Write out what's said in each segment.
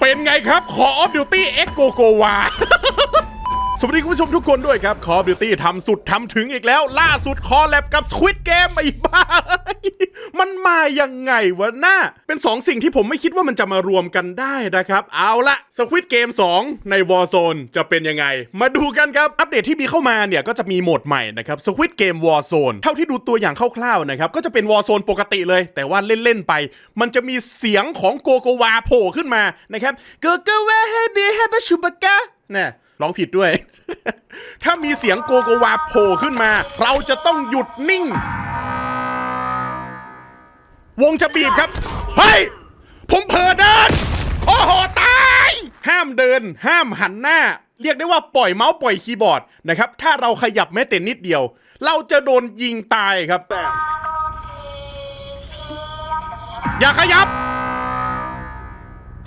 เป็นไงครับ Call of Duty X Go Go Wa สวัสดีคุณผู้ชมทุกคนด้วยครับ Call of Duty ทำสุดทำถึงอีกแล้ว ล่าสุดคอแลบกับ Squid Game ไอ้บ้า มันมายังไงวะหน้า เป็น 2 สิ่งที่ผมไม่คิดว่ามันจะมารวมกันได้นะครับ เอาละ Squid Game 2 ใน Warzone จะเป็นยังไง มาดูกันครับ อัปเดตที่มีเข้ามาเนี่ย ก็จะมีโหมดใหม่นะครับ Squid Game Warzone เท่าที่ดูตัวอย่างคร่าวๆนะครับ ก็จะเป็น Warzone ปกติเลย แต่ว่าเล่นๆไป มันจะมีเสียงของโกโกวาโผล่ขึ้นมานะครับโกโกวาเฮบิเฮบชูบากะเนี่ย ร้องผิดด้วย ถ้ามีเสียงโกโกวาโผล่ขึ้นมา เราจะต้องหยุดนิ่ง วงจะบีบครับ เฮ้ย ผมเผลอเดิน โอ้โห ตาย ห้ามเดิน ห้ามหันหน้า เรียกได้ว่าปล่อยเมาส์ปล่อยคีย์บอร์ดนะครับ ถ้าเราขยับแม้แต่นิดเดียว เราจะโดนยิงตายครับ อย่าขยับ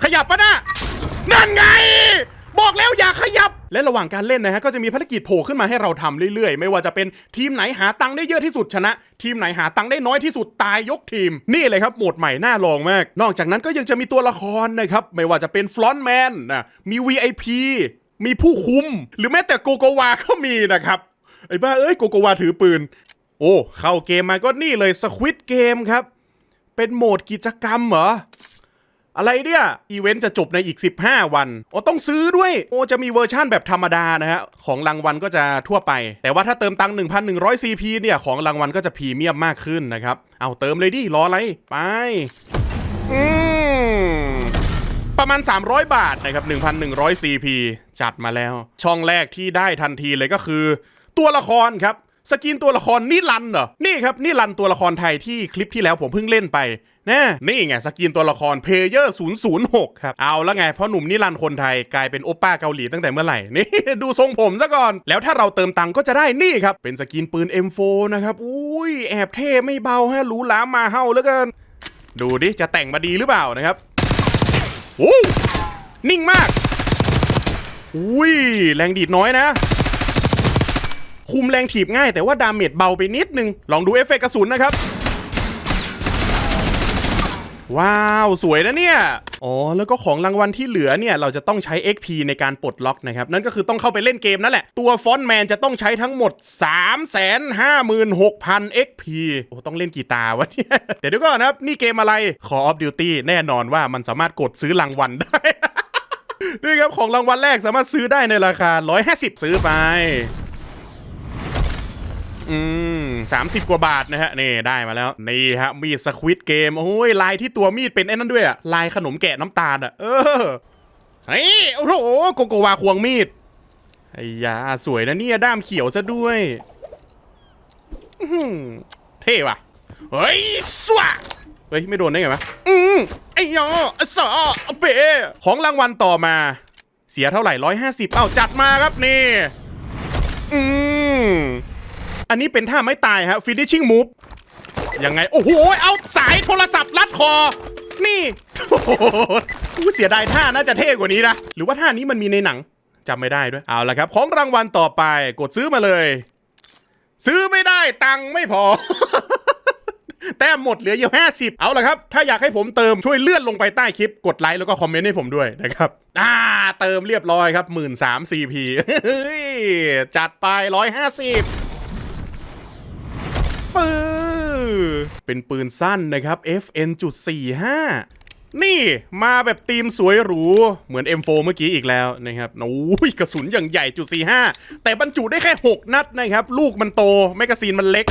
ขยับปะนะนั่นไง บอกแล้วอย่าขยับ และระหว่างการเล่นนะฮะก็จะมีภารกิจโผล่ขึ้นมาให้เราทำเรื่อยๆ ไม่ว่าจะเป็นทีมไหนหาตังค์ได้เยอะที่สุดชนะ ทีมไหนหาตังค์ได้น้อยที่สุดตายยกทีม นี่เลยครับโหมดใหม่น่าลองมาก นอกจากนั้นก็ยังจะมีตัวละครนะครับไม่ว่าจะเป็นฟลอนแมนนะมี VIP มีผู้คุม หรือแม้แต่โกโกวาก็มีนะครับไอ้บ้าเอ้ยโกโกวาถือปืน โอ้ เข้าเกมมาก็นี่เลยสควิตเกมครับ เป็นโหมดกิจกรรมเหรอ อะไรเนี่ย อีเวนต์จะจบในอีก 15 วันโอ้ต้องซื้อด้วย โอ้จะมีเวอร์ชั่นแบบธรรมดานะฮะ ของรางวัลก็จะทั่วไป แต่ว่าถ้าเติมตังค์1,100 CP เนี่ย ของรางวัลก็จะพรีเมียมมากขึ้นนะครับ เอาเติมเลยดิ รออะไร ไป อืมประมาณ 300 บาทนะครับ 1,100 CP จัดมาแล้ว ช่องแรกที่ได้ทันทีเลยก็คือ ตัวละครครับ สกินตัวละครนิรันเหรอ นี่ครับนิรันตัวละครไทยที่คลิปที่แล้วผมเพิ่งเล่นไปน่นี่ไงสกินตัวละครเพเยอร์006 ครับ เอาแล้วไงเพราะหนุ่มนิรันคนไทยกลายเป็นโอป้าเกาหลีตั้งแต่เมื่อไหร่ นี่ดูทรงผมซะก่อน แล้วถ้าเราเติมตังก็จะได้นี่ครับ เป็นสกินปืน M4 นะครับ อุ้ยแอบเท่ไม่เบาฮะหรูหรามาเฮาแล้วกันดูดิ จะแต่งมาดีหรือเปล่านะครับโอ้นิ่งมาก อุ้ยแรงดีดน้อยนะ คุมแรงถีบง่ายแต่ว่าดาเมจเบาไปนิดนึง ลองดูเอฟเฟกต์กระสุนนะครับ ว้าว สวยนะเนี่ย อ๋อ แล้วก็ของรางวัลที่เหลือเนี่ย เราจะต้องใช้ XP ในการปลดล็อกนะครับ นั่นก็คือต้องเข้าไปเล่นเกมนั่นแหละ ตัวฟอนต์แมนจะต้องใช้ทั้งหมด 356,000 XP โอ้ต้องเล่นกี่ตาวะเนี่ยเดี๋ยวเดี๋ยวก่อนนะครับ นี่เกมอะไร Call of Duty แน่นอนว่ามันสามารถกดซื้อรางวัลได้นี่ครับของรางวัลแรกสามารถซื้อได้ในราคา 150 ซื้อไป อืมสามสิบกว่าบาทนะฮะนี่ได้มาแล้ว นี่ฮะมีดสควิตเกมโอ้ยลายที่ตัวมีดเป็นไอ้นั่นด้วยอะลายขนมแกะน้ำตาลอะเออเฮ้ยโอ้โหโกโกวาควงมีดไอ้ยาสวยนะเนี่ยด้ามเขียวซะด้วยเท่ว่ะเฮ้ยสวะเฮ้ยไม่โดนได้ไงวะอืมไอ้ยอสอเปของรางวัลต่อมา เสียเท่าไหร่ร้อยห้าสิบเอ้าจัดมาครับนี่ อืม อันนี้เป็นท่าไม่ตายฮะ finishing move ยังไง โอ้โห เอาสายโทรศัพท์ลัดคอ นี่โอ้โหอู้เสียดายท่าน่าจะเท่กว่านี้นะ หรือว่าท่านี้มันมีในหนังจำไม่ได้ด้วย เอาละครับ ของรางวัลต่อไป กดซื้อมาเลย ซื้อไม่ได้ตังค์ไม่พอ แต้มหมดเหลืออยู่50 เอาละครับ ถ้าอยากให้ผมเติมช่วยเลื่อนลงไปใต้คลิป กดไลค์แล้วก็คอมเมนต์ให้ผมด้วยนะครับ อ่า เติมเรียบร้อยครับ 1 3 0 0 CP เฮ้ยจัดไป 150 ปืนเป็นปืนสั้นนะครับ FN.45 นี่มาแบบธีมสวยหรู เหมือน M4 เมื่อกี้อีกแล้วนะครับโอ้ยกระสุนอย่างใหญ่จุด45 แต่บรรจุได้แค่ 6 นัดนะครับ ลูกมันโต แมกกาซีนมันเล็ก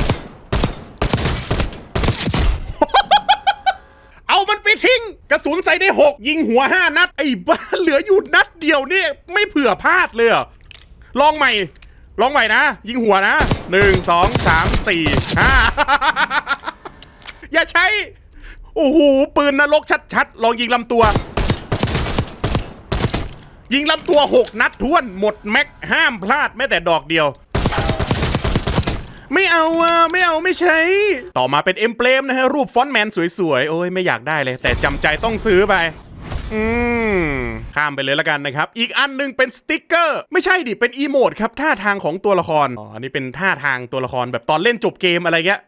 เอามันไปทิ้ง กระสุนใส่ได้ 6 ยิงหัว 5 นัด ไอ้บ้าเหลืออยู่นัดเดียวนี่ไม่เผื่อพลาดเลยลองใหม่ ลองใหม่นะ ยิงหัวนะหนึ่งสองสามสี่ห้าอย่าใช้ โอ้โห ปืนนรกชัดๆ ลองยิงลำตัว ยิงลำตัว6นัดท้วนหมดแม็กห้ามพลาดแม้แต่ดอกเดียว ไม่เอาอะไม่เอาไม่ใช้ ต่อมาเป็นเอ็มเปลมนะฮะ รูปฟอนต์แมนสวยๆ โอ้ยไม่อยากได้เลย แต่จำใจต้องซื้อไป อืมข้ามไปเลยละกันนะครับ อีกอันหนึงเป็นสติกเกอร์ ไม่ใช่ดิ เป็นอีโมดครับ ท่าทางของตัวละคร อ๋อ อันนี้เป็นท่าทางตัวละครแบบตอนเล่นจบเกมอะไรเงี้ย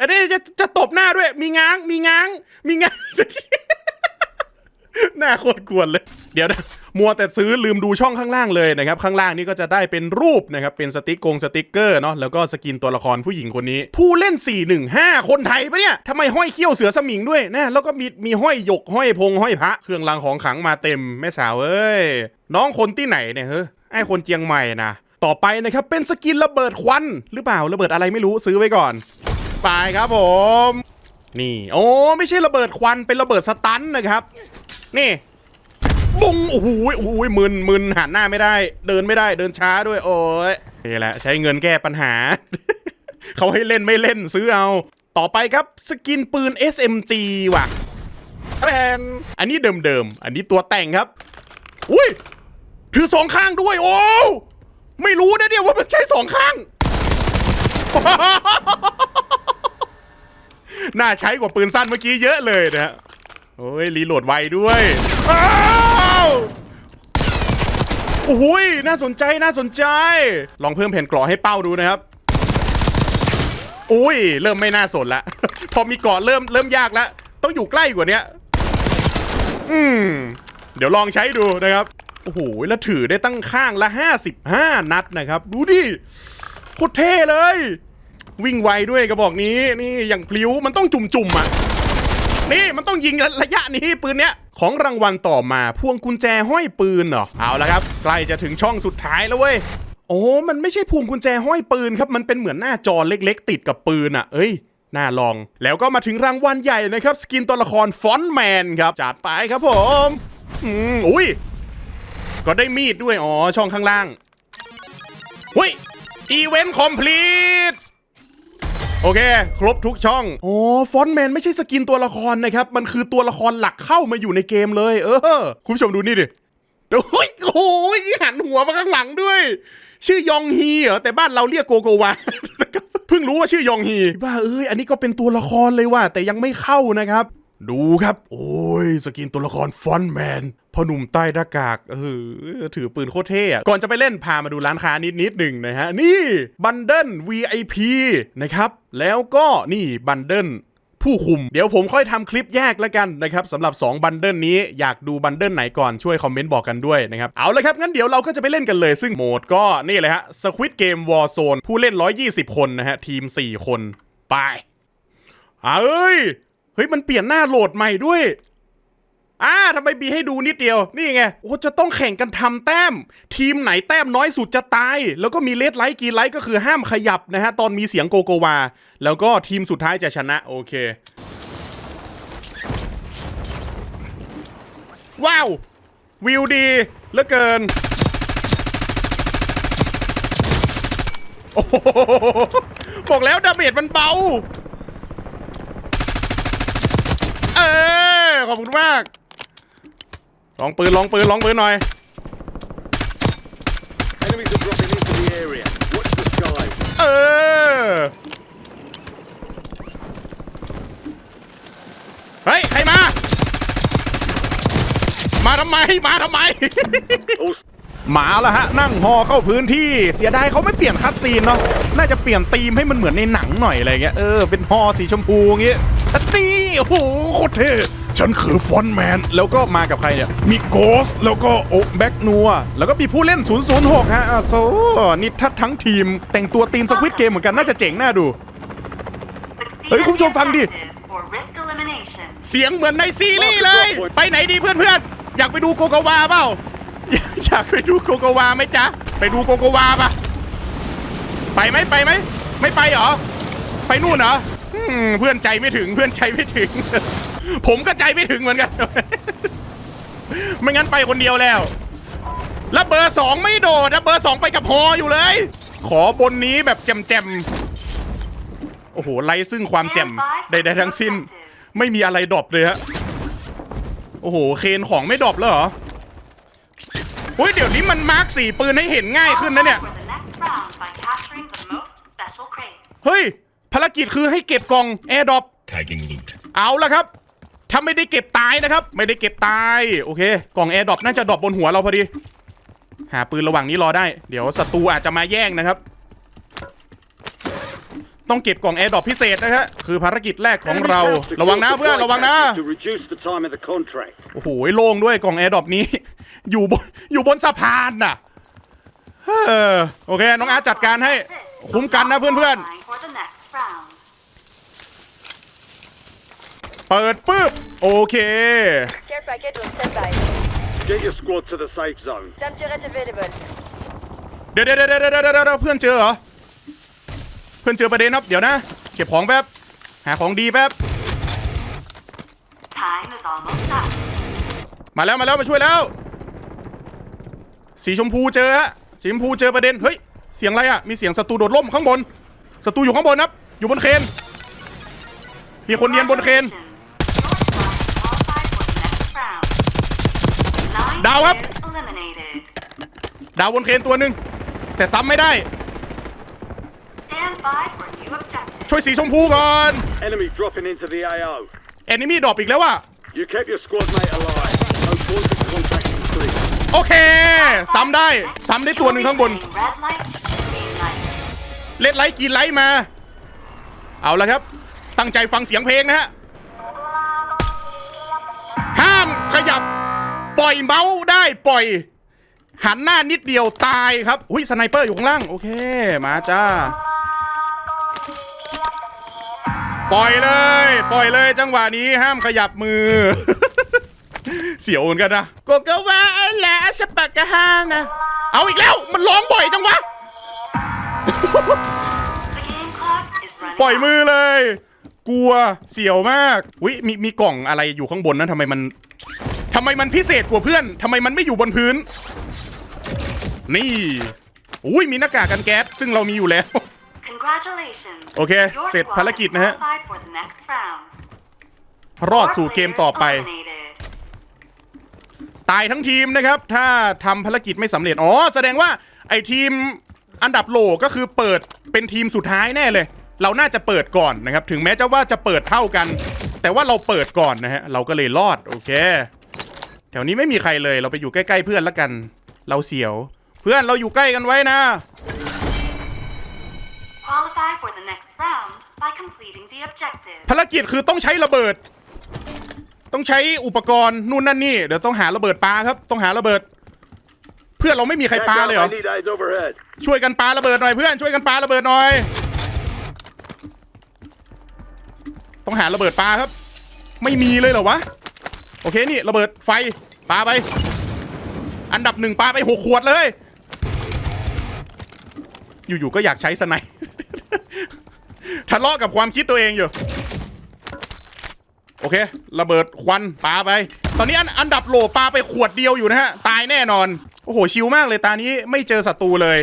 อันนี้จะจะตบหน้าด้วย มีง้าง มีง้าง มีง้าง หน้าโคตรกวนเลย เดี๋ยวนะ มัวแต่ซื้อลืมดูช่องข้างล่างเลยนะครับข้างล่างนี่ก็จะได้เป็นรูปนะครับเป็นสติกกงสติกเกอร์เนาะแล้วก็สกินตัวละครผู้หญิงคนนี้ ผู้เล่น 415 คนไทยปะเนี่ยทำไมห้อยเขี้ยวเสือสมิงด้วยนะแล้วก็มีมีห้อยหยกห้อยพงห้อยพระเครื่องรางของขลังมาเต็มแม่สาวเอ้ยน้องคนที่ไหนเนี่ยเฮ้ยไอ้คนเจียงใหม่นะต่อไปนะครับเป็นสกินระเบิดควันหรือเปล่าระเบิดอะไรไม่รู้ซื้อไว้ก่อน ไปครับผม นี่ โอ้ไม่ใช่ระเบิดควันเป็นระเบิดสตันนะครับ นี่ บุ้งโอ้โหโอ้โหมึนมึนหันหน้าไม่ได้ เดินไม่ได้เดินช้าด้วยโอ้ยนี่แหละ ใช้เงินแก้ปัญหา เขาให้เล่นไม่เล่นซื้อเอา ต่อไปครับสกินปืน SMG ว่ะแทนอันนี้เดิมๆ อันนี้ตัวแต่งครับ อุ้ย ถือสองข้างด้วย โอ้ ไม่รู้นะเนี่ยว่ามันใช้สองข้าง น่าใช้กว่าปืนสั้นเมื่อกี้เยอะเลยนะฮะโอ้ยรีโหลดไวด้วยอ้าว โอ้โหยน่าสนใจน่าสนใจ ลองเพิ่มแผ่นกราะให้เป้าดูนะครับอุ้ย เริ่มไม่น่าสนละ พอมีกราะเริ่มเริ่มยากแล้วต้องอยู่ใกล้กว่าเนี้ยอืมเดี๋ยวลองใช้ดูนะครับโอ้โหแล้วถือได้ตั้งข้างละ 55 นัดนะครับ ดูดิโคตรเท่เลย วิ่งไวด้วยกระบอกนี้นี่อย่างพลิ้วมันต้องจุ่มๆอะ นี่มันต้องยิงระยะนี้ปืนเนี้ยของรางวัลต่อมาพวงกุญแจห้อยปืนเหรอเอาละครับใกล้จะถึงช่องสุดท้ายแล้วเว้ยโอ้มันไม่ใช่พวงกุญแจห้อยปืนครับมันเป็นเหมือนหน้าจอเล็กๆ ติดกับปืนอะ เอ้ยน่าลอง แล้วก็มาถึงรางวัลใหญ่นะครับ สกินตัวละครฟอนแมนครับจัดไปครับผมอืมอุ้ยก็ได้มีดด้วย อ๋อ ช่องข้างล่างเฮ้ยอีเวนต์คอมพลีท โอเค ครบทุกช่องโอ้ฟอนแมนไม่ใช่สกินตัวละครนะครับ มันคือตัวละครหลักเข้ามาอยู่ในเกมเลย เออ คุณผู้ชมดูนี่ดิโอ้ยโอ้ยหันหัวมาข้างหลังด้วย ชื่อยองฮีเหรอแต่บ้านเราเรียกโกโกวาเพิ่งรู้ว่าชื่อยองฮีบ้าเอ้ยอันนี้ก็เป็นตัวละครเลยว่ะแต่ยังไม่เข้านะครับ ดูครับ โอ้ย สกินตัวละครฟอนแมนพ่อหนุ่มใต้หน้ากากเออถือปืนโคตรเท่ก่อนจะไปเล่นพามาดูร้านค้านิดนิดหนึ่งนะฮะ นี่บันเดิล VIP นะครับ แล้วก็นี่บันเดิลผู้คุม เดี๋ยวผมค่อยทำคลิปแยกแล้วกันนะครับสำหรับ 2 บันเดิลนี้อยากดูบันเดิลไหนก่อนช่วยคอมเมนต์บอกกันด้วยนะครับ เอาละครับ งั้นเดี๋ยวเราก็จะไปเล่นกันเลย ซึ่งโหมดก็นี่เลยฮะ Squid Game Warzone ผู้เล่น 120 คนนะฮะ ทีม 4 คน ไปอ่าเอ้ย เฮ้ยมันเปลี่ยนหน้าโหลดใหม่ด้วยอ่าทำไมบีให้ดูนิดเดียว นี่ไง โอ้จะต้องแข่งกันทำแต้ม ทีมไหนแต้มน้อยสุดจะตาย แล้วก็มีเลดไลท์กีไลท์ก็คือห้ามขยับนะฮะ ตอนมีเสียงโกโกวา แล้วก็ทีมสุดท้ายจะชนะ โอเค ว้าว วิวดีเหลือเกิน โอ้โหบอกแล้วดาเมจมันเบา เออขอบคุณมากลองปืนลองปืนลองปืนหน่อย Enemies are dropping into the area. Watch the skies. เออเฮ้ย ใครมา มาทำไม มาทำไม All หมาละฮะ นั่งฮอเข้าพื้นที่เสียดายเขาไม่เปลี่ยนคัดซีนเนาะน่าจะเปลี่ยนธีมให้มันเหมือนในหนังหน่อยอะไรเงี้ยเออเป็นฮอสีชมพูอย่างเงี้ยอันนี่ โอ้โหโคตรเท่ฉันคือฟอนต์แมน แล้วก็มากับใครเนี่ย มีโกส แล้วก็โอแบ็กนัว แล้วก็มีผู้เล่น 006 ฮะอะโซนี่ทัดทั้งทีม แต่งตัวทีมสควิตเกมเหมือนกันน่าจะเจ๋งน่าดู เฮ้ย คุณผู้ชมฟังดิ เสียงเหมือนในซีรีส์เลย ไปไหนดีเพื่อนๆ อยากไปดูโกโกวาเปล่า อยากไปดูโกโกวาไหมจ๊ะ ไปดูโกโกวาปะไปไหมไปไหม ไม่ไปเหรอ ไปนู่นเหรออืม เพื่อนใจไม่ถึงเพื่อนใจไม่ถึง ผมก็ใจไม่ถึงเหมือนกัน ไม่งั้นไปคนเดียวแล้ว แล้วเบอร์สองไม่โดดนะเบอร์สองไปกับฮออยู่เลย ขอบนนี้แบบแจมๆโอ้โหไล่ซึ่งความแจ่มใดๆทั้งสิ้น ไม่มีอะไรดรอปเลยฮะโอ้โหเคนของไม่ดรอปแล้วเหรอเฮ้ยเดี๋ยวนี้มันมาร์กสีปืนให้เห็นง่ายขึ้นนะเนี่ยเฮ้ย ภารกิจคือให้เก็บกล่องแอร์ดรอป Tagging loot. เอาละครับ ถ้าไม่ได้เก็บตายนะครับ ไม่ได้เก็บตาย โอเค กล่องแอร์ดรอปน่าจะดรอปบนหัวเราพอดี หาปืนระหว่างนี้รอได้ เดี๋ยวศัตรูอาจจะมาแย่งนะครับ ต้องเก็บกล่องแอร์ดรอปพิเศษนะฮะคือภารกิจแรกของ Enemy เรา craft ระวังนะ secures เพื่อน supply ระวังนะ packages To reduce the time of the contract. โอ้โหโล่งด้วยกล่องแอร์ดรอปนี้ อยู่บนอยู่บนสะพานน่ะเออโอเค น้องอาร์ตจัดการให้ คุ้มกันนะเพื่อน For the next round. ๆ เปิดปุ๊บ โอเค Care package on standby. Get your squad to the safe zone. Jump turret available. เดี๋ยวเดี๋ยวเดี๋ยวเดี๋ยวเดี๋ยวเดี๋ยวเพื่อนเจอเหรอ เพื่อนเจอประเด็นครับ เดี๋ยวนะ เก็บของแป๊บ หาของดีแป๊บ Time is almost up. มาแล้วมาแล้วมาช่วยแล้ว สีชมพูเจอฮะสีชมพูเจอประเด็น เฮ้ย เสียงอะไรอะ มีเสียงศัตรูโดดร่มข้างบนศัตรูอยู่ข้างบนครับ อยู่บนเคนมีคนเนียนบนเคน Congratulations. Your squad is qualified for the next round. Nine Đau lắm. players eliminated. ดาวบนเคนตัวหนึ่งแต่ซ้ำไม่ได้ Stand by for new objective. ช่วยสีชมพูก่อน Enemy dropping into the AO. แอนิมี่ดรอปอีกแล้วว่ะ You kept your squad mate alive. No point of contact complete. โอเค ซ้ำได้ ซ้ำได้ตัวหนึ่งข้างบน Red light, green light. เล็ดไลท์กินไลท์มา เอาละครับ ตั้งใจฟังเสียงเพลงนะฮะ ห้ามขยับ ปล่อยเมาส์ได้ปล่อย หันหน้านิดเดียวตายครับอุ้ยสไนเปอร์อยู่ข้างล่างโอเคมาจ้า ปล่อยเลย ปล่อยเลยจังหวะนี้ห้ามขยับมือ เสียวเหมือนกันนะโกโกวาไอ้แหละสปากกะฮานะ เอาอีกแล้วมันร้องบ่อยจังวะ ปล่อยมือเลย กลัวเสียวมากวิมีมีกล่องอะไรอยู่ข้างบนนะทำไมมัน ทำไมมันพิเศษกว่าเพื่อนทำไมมันไม่อยู่บนพื้น นี่อุ้ยมีหน้ากากกันแก๊สซึ่งเรามีอยู่แล้ว Congratulations. โอเค Your เสร็จ squad ภารกิจ is นะฮะ qualified for the next round. รอดสู่เกมต่อไป Four players eliminated. ตายทั้งทีมนะครับ ถ้าทำภารกิจไม่สำเร็จ อ๋อ แสดงว่าไอ้ทีมอันดับโหลก็คือเปิดเป็นทีมสุดท้ายแน่เลย เราน่าจะเปิดก่อนนะครับ ถึงแม้จะว่าจะเปิดเท่ากัน แต่ว่าเราเปิดก่อนนะฮะ เราก็เลยรอด โอเคแถวนี้ไม่มีใครเลยเราไปอยู่ใกล้ๆเพื่อนละกัน เราเสียว เพื่อนเราอยู่ใกล้กันไว้นะ Qualify for the next round by completing the objective. ภารกิจคือต้องใช้ระเบิด ต้องใช้อุปกรณ์นู่นนั่นนี่เดี๋ยวต้องหาระเบิดปลาครับต้องหาระเบิด เพื่อนเราไม่มีใคร Check ปา out เลยเหรอ any days overhead. ช่วยกันปาระเบิดหน่อยเพื่อนช่วยกันปาระเบิดหน่อย ต้องหาระเบิดปลาครับ ไม่มีเลยเหรอวะโอเคนี่ระเบิดไฟ ปาไป อันดับหนึ่งปาไปหกขวดเลย อยู่ๆก็อยากใช้สไนทะเลาะกับความคิดตัวเองอยู่ โอเค ระเบิดควันปาไป ตอนนี้อันอันดับโหลปาไปขวดเดียวอยู่นะฮะ ตายแน่นอน โอ้โห ชิลมากเลยตานี้ไม่เจอศัตรูเลย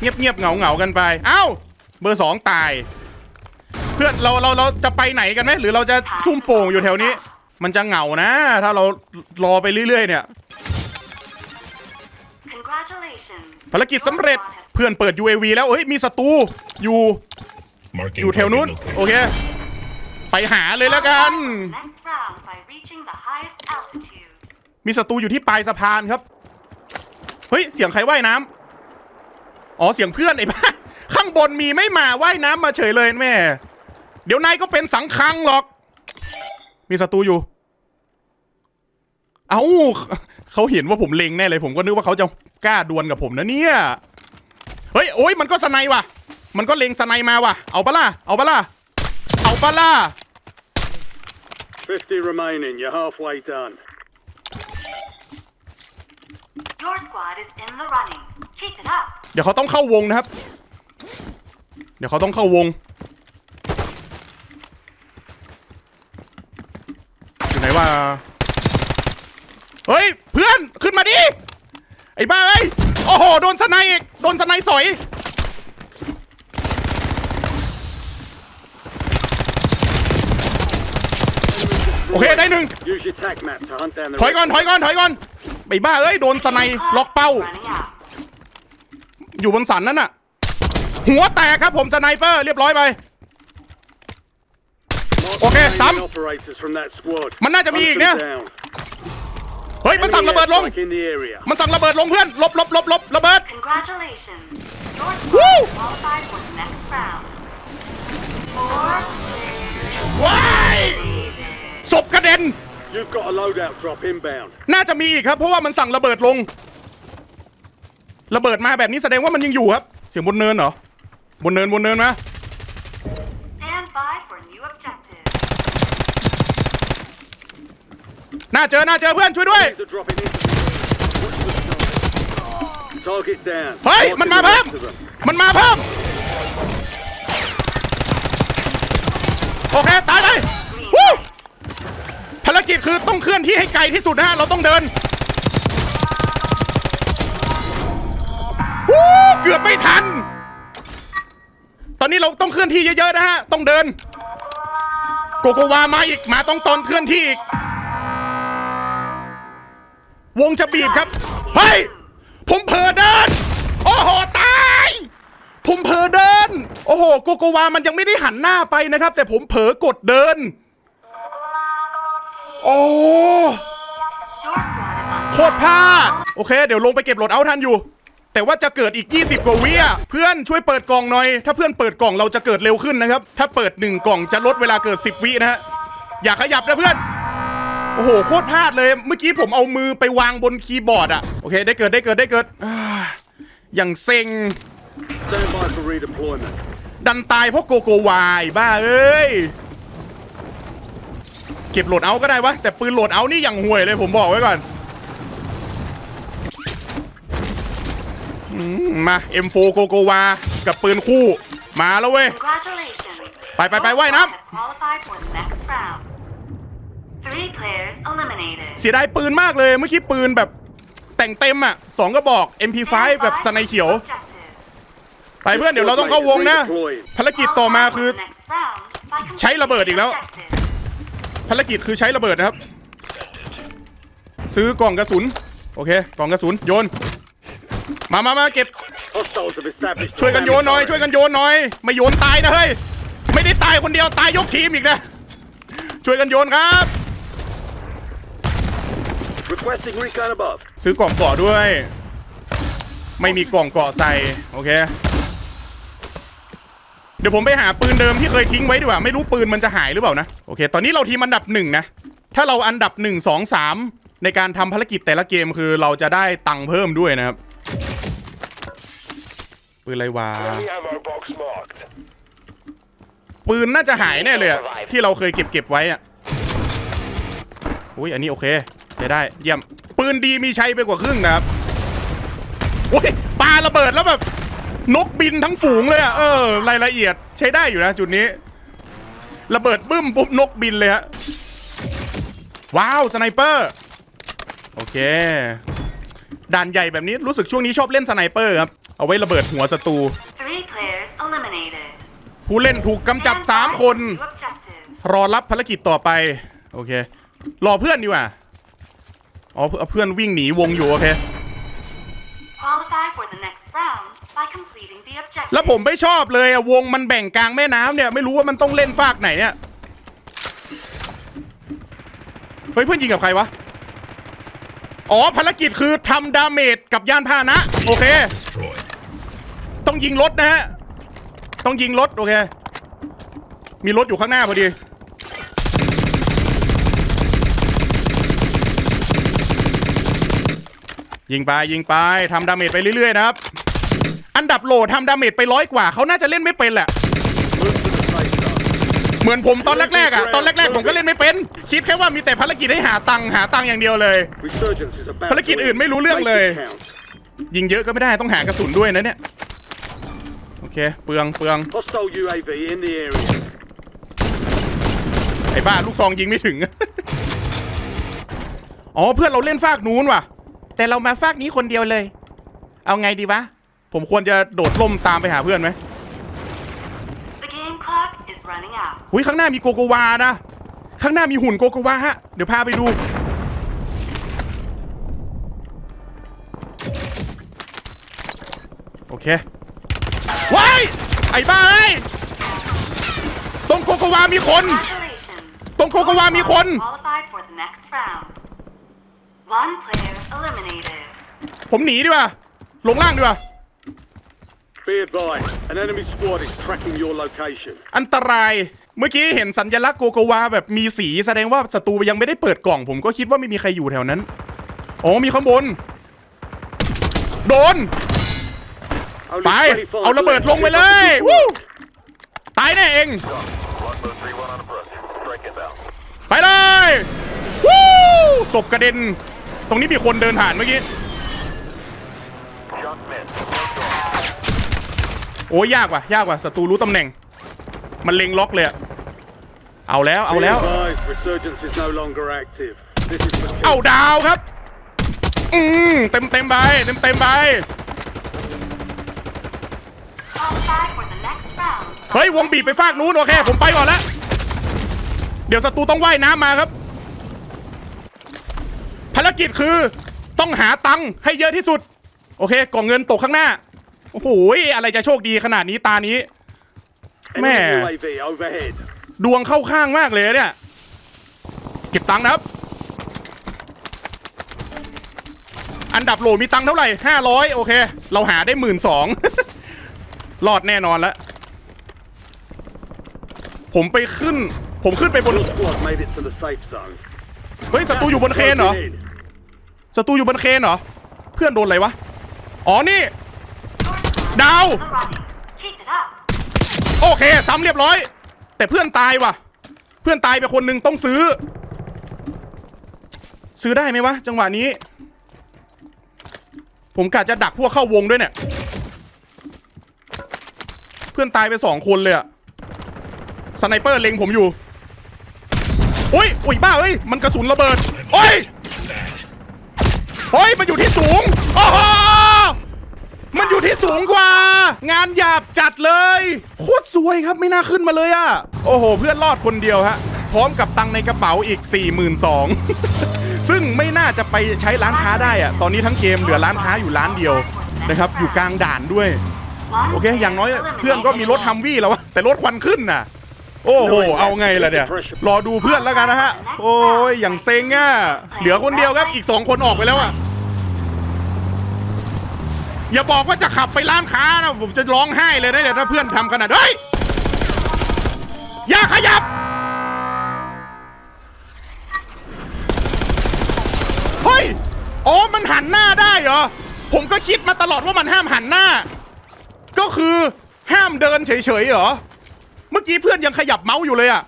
เงียบเงียบเหงาเหงากันไป เอ้า เบอร์สองตาย เพื่อนเราเราเราจะไปไหนกันไหมหรือเราจะซุ่มโป่งอยู่แถวนี้ มันจะเหงานะ ถ้าเรารอไปเรื่อย ๆ เนี่ย Congratulations. ภารกิจสำเร็จ Your squad has เพื่อนเปิด UAV แล้วเฮ้ยมีศัตรูอยู่ Marking อยู่แถวนู้น target location. โอเค ไปหาเลยแล้วกัน Next round by reaching the highest altitude. มีศัตรูอยู่ที่ปลายสะพานครับ เฮ้ย เสียงใครว่ายน้ำอ๋อเสียงเพื่อนไอ้บ้าข้างบนมีไม่มาว่ายน้ำมาเฉยเลยแม่ เดี๋ยวนายก็เป็นสังคังหรอก มีศัตรูอยู่ เอ้าเขาเห็นว่าผมเล็งแน่เลย ผมก็นึกว่าเขาจะกล้าดวลกับผมนะเนี่ย เฮ้ยโอ้ยมันก็สไนว่ะ มันก็เล็งสไนมาว่ะ เอาปะล่ะ เอาปะล่ะ เอาปะล่ะ 50 remaining. You're halfway done. Your squad is in the running. Keep it up. เดี๋ยวเขาต้องเข้าวงนะครับ เดี๋ยวเขาต้องเข้าวง อยู่ไหน วะเฮ้ย เพื่อนขึ้นมาดิ ไอ้บ้าเอ้ย โอ้โห โดนสไนอีก โดนสไนสอย โอเค ได้หนึ่ง Use your tac map to hunt down the ถอยก่อน ถอยก่อน ถอยก่อน ไอ้บ้าเอ้ย โดนสไน Clock ล็อกเป้า Running out. อยู่บนสันนั่นน่ะ หัวแตกครับผมสไนเปอร์ เรียบร้อยไป Mark Okay, the Sam. remaining operators from that squad. มันน่าจะมีอีกเนี่ย Hunt them down. เฮ้ย มันสั่ง Enemy ระเบิดลง airstrike in the area. มันสั่งระเบิดลงเพื่อนหลบหลบหลบหลบระเบิด Congratulations. Your Woo! squad is qualified for the next round. ว้ายศพกระเด็น You've got a loadout drop inbound. น่าจะมีอีกครับ เพราะว่ามันสั่งระเบิดลง ระเบิดมาแบบนี้แสดงว่ามันยังอยู่ครับ เสียงบนเนินเหรอ บนเนินบนเนินนะ Stand by for new objective. น่าเจอน่าเจอเพื่อนช่วยด้วย They're dropping into the Watch the sky. Target down. เฮ้ย Marking มันมา the เพิ่ม rest of them. มันมาเพิ่ม โอเค ตายเลยวู้ภารกิจคือต้องเคลื่อนที่ให้ไกลที่สุดนะฮะ เราต้องเดินวู้เกือบไม่ทัน ตอนนี้เราต้องเคลื่อนที่เยอะๆนะฮะ ต้องเดิน โกโกวามาอีก มาต้องตอนเคลื่อนที่อีก วงจะบีบครับ เฮ้ย ผมเผลอเดิน โอ้โห ตาย ผมเผลอเดิน โอ้โห โกโกวา มันยังไม่ได้หันหน้าไปนะครับ แต่ผมเผลอกดเดิน โอ้ โคตรพลาด โอเค เดี๋ยวลงไปเก็บโหลดเอาท์ทันอยู่ แต่ว่าจะเกิดอีก 20 กว่าวิอะเพื่อนช่วยเปิดกล่องหน่อย ถ้าเพื่อนเปิดกล่องเราจะเกิดเร็วขึ้นนะครับ ถ้าเปิด 1 กล่องจะลดเวลาเกิด 10 วินะฮะ อย่าขยับนะเพื่อน โอ้โหโคตรพลาดเลย เมื่อกี้ผมเอามือไปวางบนคีย์บอร์ดอะโอเค ได้เกิดได้เกิดได้เกิดอ่าอย่างเซ็ง Stand by for redeployment. ดันตายเพราะโกโกวายบ้าเอ้ย เก็บโหลดเอาท์ก็ได้วะ แต่ปืนโหลดเอาท์นี่อย่างห่วยเลยผมบอกไว้ก่อนอืมมา M4 โกโกวา กับปืนคู่ มาแล้วเว้ย Congratulations. Bye, bye, bye, Your wait squad up. has qualified for the next round. Three players eliminated. เสียดายปืนมากเลยเมื่อกี้ปืนแบบแต่งเต็มอะสองกระบอก MP5 แบบสไนเขียว Objective. ไปเพื่อนเดี๋ยวเราต้องเข้าวงนะ ภารกิจต่อมาคือ Qualify for the next round by ใช้ระเบิดอีกแล้ว completing the objective. ภารกิจคือใช้ระเบิดนะครับ ซื้อกล่องกระสุน โอเค กล่องกระสุนโยน มามามาเก็บ Hostiles have established. ช่วยกันโยนหน่อย ช่วยกันโยนหน่อย ไม่โยนตายนะเฮ้ย ไม่ได้ตายคนเดียวตายยกทีมอีกนะ ช่วยกันโยนครับ Requesting recon above. ซื้อกล่องเกาะด้วย ไม่มีกล่องเกาะใส่ โอเค เดี๋ยวผมไปหาปืนเดิมที่เคยทิ้งไว้ดีกว่า ไม่รู้ปืนมันจะหายหรือเปล่านะ โอเค ตอนนี้เราทีมอันดับหนึ่งนะ ถ้าเราอันดับหนึ่งสองสามในการทำภารกิจแต่ละเกมคือเราจะได้ตังค์เพิ่มด้วยนะครับ ปืนอะไรวะ ammo box marked. ปืนน่าจะหายแน่เลยอะที่เราเคยเก็บเก็บไว้อะอุ้ยอันนี้โอเค ได้ได้เยี่ยมปืนดีมีใช้ไปกว่าครึ่งนะครับอุ้ยปาระเบิดแล้วแบบ นกบินทั้งฝูงเลยอะเออรายละเอียดใช้ได้อยู่นะจุดนี้ ระเบิดบึ้มปุ๊บนกบินเลยฮะว้าวสไนเปอร์โอเคด่านใหญ่แบบนี้รู้สึกช่วงนี้ชอบเล่นสไนเปอร์ครับ เอาไว้ระเบิดหัวศัตรู Three players eliminated. ผู้เล่นถูกกำจัด Stand by 3คน for new objective. รอรับภารกิจต่อไป โอเค รอเพื่อนดีกว่า อ๋อเพื่เพื่อนวิ่งหนีวงอยู่โอเค Qualify for the next round by completing the objective. แล้วผมไม่ชอบเลยอะวงมันแบ่งกลางแม่น้ำเนี่ยไม่รู้ว่ามันต้องเล่นฟากไหนเนี่ยเฮ้ยเพื่อนยิงกับใครวะ อ๋อภารกิจคือทำดาเมจกับยานพาหนะ โอเค ต้องยิงรถนะฮะ ต้องยิงรถโอเค มีรถอยู่ข้างหน้าพอดี ยิงไปยิงไปทำดาเมจไปเรื่อยๆนะครับ อันดับโหลทำดาเมจไปร้อยกว่าเขาน่าจะเล่นไม่เป็นแหละ Move to the safe zone. เหมือนผมตอนแรกๆอะตอนแรกๆผมก็เล่นไม่เป็น คิดแค่ว่ามีแต่ภารกิจให้หาตังค์หาตังค์อย่างเดียวเลย Resurgence is about. ภารกิจ to อื่น end. ไม่รู้เรื่องเลย Make it count. ยิงเยอะก็ไม่ได้ต้องหากระสุนด้วยนะเนี่ยโอเคเปลืองเปลือง Hostile UAV in the area. ไอ้บ้าลูกซองยิงไม่ถึงอ๋อเพื่อนเราเล่นฟากนู้นว่ะ แต่เรามาฟากนี้คนเดียวเลย เอาไงดีวะ ผมควรจะโดดล่มตามไปหาเพื่อนไหม The game clock is running out. หุยข้างหน้ามีโกโกวานะ ข้างหน้ามีหุ่นโกโกวาฮะ เดี๋ยวพาไปดู โอเค ว้าย ไอ้บ้าเอ้ยตรงโกโกวามีคน Congratulations. ตรงโกโกวามีคน Qualified for the next round. One player eliminated. ผมหนีดีกว่าลงล่างดีกว่า Be advised, an enemy squad is tracking your location. อันตรายเมื่อกี้เห็นสัญลักษณ์โกโกวาแบบมีสีแสดงว่าศัตรูยังไม่ได้เปิดกล่อง ผมก็คิดว่าไม่มีใครอยู่แถวนั้นอ๋อมีข้างบน โดน Only ไป 25เอาระเบิด left. ลงไปเลย วู้ตายแน่เอง ไปเลย วู้ศพกระเด็น ตรงนี้มีคนเดินผ่านเมื่อกี้โอ้ยยากว่ะยากว่ะศัตรูรู้ตำแหน่ง มันเล็งล็อกเลยอะเอาแล้วเอาแล้ว เอาดาวครับ อืมเต็มเต็มไปเต็มเต็มไปเฮ้ยวงบีบไปฟากนู้นโอเค ผมไปก่อนแล้ว เดี๋ยวศัตรูต้องว่ายน้ำมาครับ ภารกิจคือต้องหาตังค์ให้เยอะที่สุด โอเคกล่องเงินตกข้างหน้า โอ้โหอะไรจะโชคดีขนาดนี้ตานี้ enemy Man. UAV overhead. ดวงเข้าข้างมากเลยเนี่ย เก็บตังค์นะครับ อันดับโหลมีตังค์เท่าไหร่ห้าร้อยโอเค เราหาได้หมื่นสอง รอดแน่นอนแล้ว ผมไปขึ้น ผมขึ้นไปบน Your squad made it to the safe zone. เฮ้ยศัตรูอยู่บนเคนเหรอศัตรูอยู่บนเคนเหรอ เพื่อนโดนอะไรวะ อ๋อนี่ Your squad Down. is in the running. Keep it up. โอเคซ้ำเรียบร้อย แต่เพื่อนตายว่ะ เพื่อนตายไปคนหนึ่งต้องซื้อ ซื้อได้ไหมวะ จังหวะนี้ ผมกะจะดักพวกเข้าวงด้วยเนี่ย เพื่อนตายไปสองคนเลยอะสไนเปอร์เล็งผมอยู่ อุ้ยอุ้ยบ้าเอ้ยมันกระสุนระเบิดโอ้ยโอ้ยมันอยู่ที่สูงโอ้โหมันอยู่ที่สูงกว่า งานหยาบจัดเลยโคตรสวยครับไม่น่าขึ้นมาเลยอะโอ้โห เพื่อนรอดคนเดียวฮะ พร้อมกับตังในกระเป๋าอีก 4 2 0 0 0ซึ่งไม่น่าจะไปใช้ร้านค้าได้อะตอนนี้ทั้งเกมเหลือร้านค้าอยู่ร้านเดียวนะครับอยู่กลางด่านด้วย โอเค อย่างน้อยเพื่อนก็มีรถทัมวี่แล้ววะแต่รถควันขึ้นน่ะ โอ้โห เอาไงล่ะเนี่ย รอดูเพื่อนแล้วกันนะฮะ โอ้ย อย่างเซ็งอะ เหลือคนเดียวครับ อีกสองคนออกไปแล้วอะ อย่าบอกว่าจะขับไปร้านค้านะ ผมจะร้องไห้เลยนะเนี่ยถ้าเพื่อนทำขนาด เฮ้ย อย่าขยับ เฮ้ย อ๋อ มันหันหน้าได้เหรอ ผมก็คิดมาตลอดว่ามันห้ามหันหน้า ก็คือห้ามเดินเฉยๆเหรอ เมื่อกี้เพื่อนยังขยับเมาส์อยู่เลยอะ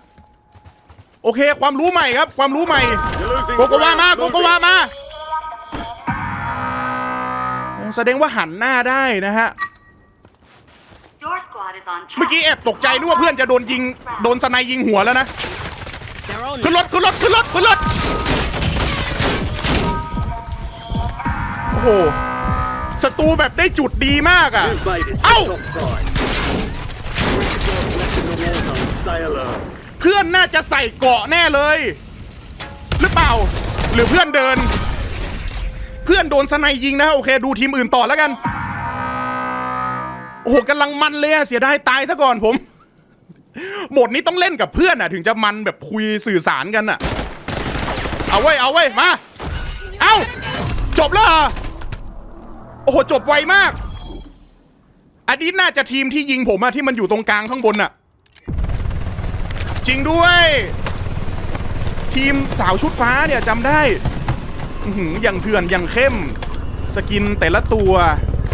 โอเค ความรู้ใหม่ครับ ความรู้ใหม่โกโกวามาโกโกวามาแสดงว่าหันหน้าได้นะฮะเมื่อกี้แอบตกใจนึกว่าเพื่อนจะโดนยิง โดนสไนยิงหัวแล้วนะขึ้นรถขึ้นรถขึ้นรถขึ้นรถโอ้โหศัตรูแบบได้จุดดีมากอะ You've made it to Ow! top five. Left in the war zone. Stay alert. เพื่อนน่าจะใส่เกาะแน่เลย หรือเปล่า หรือเพื่อนเดิน เพื่อนโดนสไนยิงนะโอเค ดูทีมอื่นต่อแล้วกัน โอ้โหกำลังมันเลยอะเสียดายตายซะก่อนผมหมดนี้ต้องเล่นกับเพื่อนอะถึงจะมันแบบคุยสื่อสารกันอะเอาไว้เอาไว้มา เอาจบแล้วโอ้โหจบไวมากอันนี้น่าจะทีมที่ยิงผมอะที่มันอยู่ตรงกลางข้างบนอะ จริงด้วย ทีมสาวชุดฟ้าเนี่ยจำได้อื้อหืออย่างเถื่อนอย่างเข้ม สกินแต่ละตัว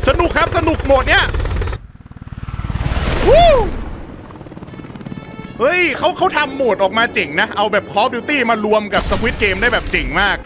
สนุกครับสนุกโหมดเนี้ยวู้เฮ้ยเขาเขาทำโหมดออกมาเจ๋งนะ เอาแบบ Call of Duty มารวมกับ Squid Game ได้แบบเจ๋งมาก